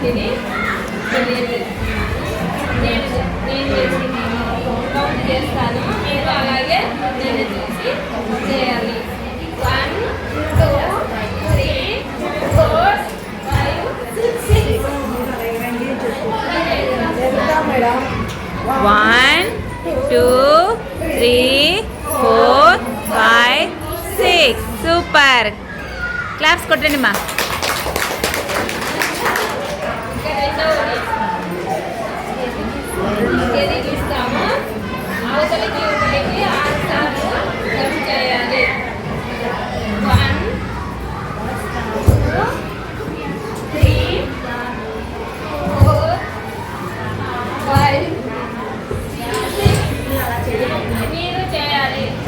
ఇది నేను నేను చేసింది కౌంట్ చేస్తాను మీరు అలాగే నేను చూసి చేయాలి one two three four five six one two three four five six super claps కొట్టండి మా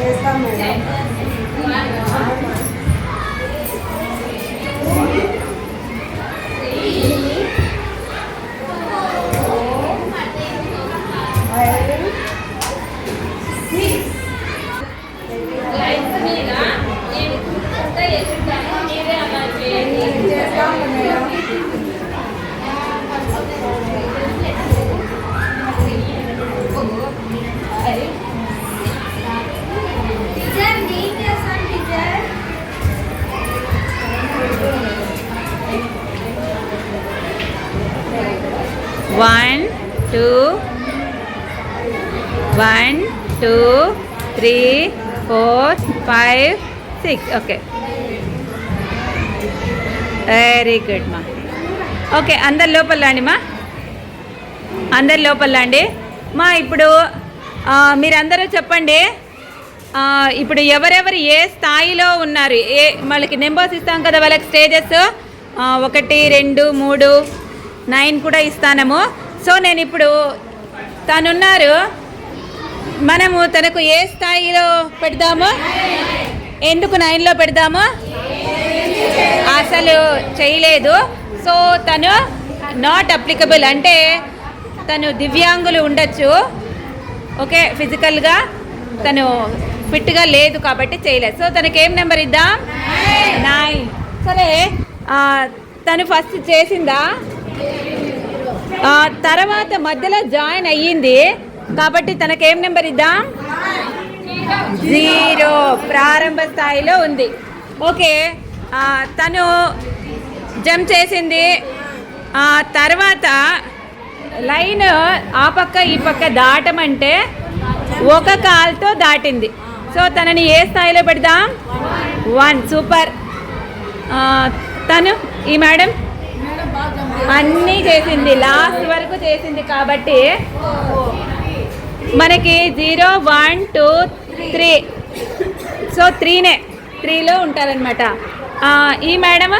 చేయాలి one one two one two three four five six okay very good మా ఓకే అందరి లోపల రండి మా. అందరి లోపల రండి. మా ఇప్పుడు మీరందరూ చెప్పండి. ఇప్పుడు ఎవరెవరు ఏ స్థాయిలో ఉన్నారు? ఏ వాళ్ళకి నెంబర్స్ ఇస్తాం కదా వాళ్ళకి స్టేజెస్. ఒకటి రెండు మూడు. నైన్ కూడా ఇస్తాము సో నేను ఇప్పుడు తనున్నారు. మనము తనకు ఏ స్థాయిలో పెడదాము? ఎందుకు నైన్లో పెడదాము? అసలు చేయలేదు. సో తను నాట్ అప్లికబుల్ అంటే తను దివ్యాంగులు ఉండొచ్చు. ఓకే ఫిజికల్గా తను ఫిట్గా లేదు కాబట్టి చేయలేదు. సో తనకి ఏం నెంబర్ ఇద్దాం? నైన్. సరే తను ఫస్ట్ చేసిందా? తర్వాత మధ్యలో జాయిన్ అయ్యింది. కాబట్టి తనకి ఏం నెంబర్ ఇద్దాం? జీరో. ప్రారంభ స్థాయిలో ఉంది. ఓకే. తను జంప్ చేసింది. తర్వాత లైన్ ఆ పక్క ఈ పక్క దాటమంటే ఒక కాల్తో దాటింది. సో తనని ఏ స్థాయిలో పెడదాం? వన్. సూపర్. తను ఈ మేడం అన్నీ చేసింది లాస్ట్ వరకు చేసింది కాబట్టి మనకి zero one two three. So త్రీనే త్రీలో ఉంటారనమాట ఈ మేడం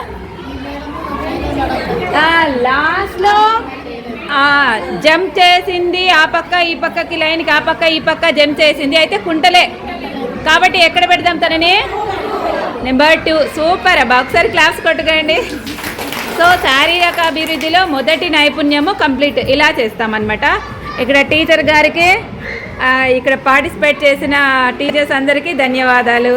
లాస్ట్లో జంప్ చేసింది ఆ పక్క ఈ పక్కకి లైన్కి ఆ పక్క ఈ పక్క జంప్ చేసింది. అయితే కుంటలే. కాబట్టి ఎక్కడ పెడదాం తనని? నెంబర్ టూ సూపర్ అబ్బా. ఒకసారి క్లాస్ కొట్టుకోండి. సో శారీరక అభివృద్ధిలో మొదటి నైపుణ్యము కంప్లీట్ ఇలా చేస్తామన్నమాట. ఇక్కడ టీచర్ గారికి ఇక్కడ పార్టిసిపేట్ చేసిన టీచర్స్ అందరికీ ధన్యవాదాలు.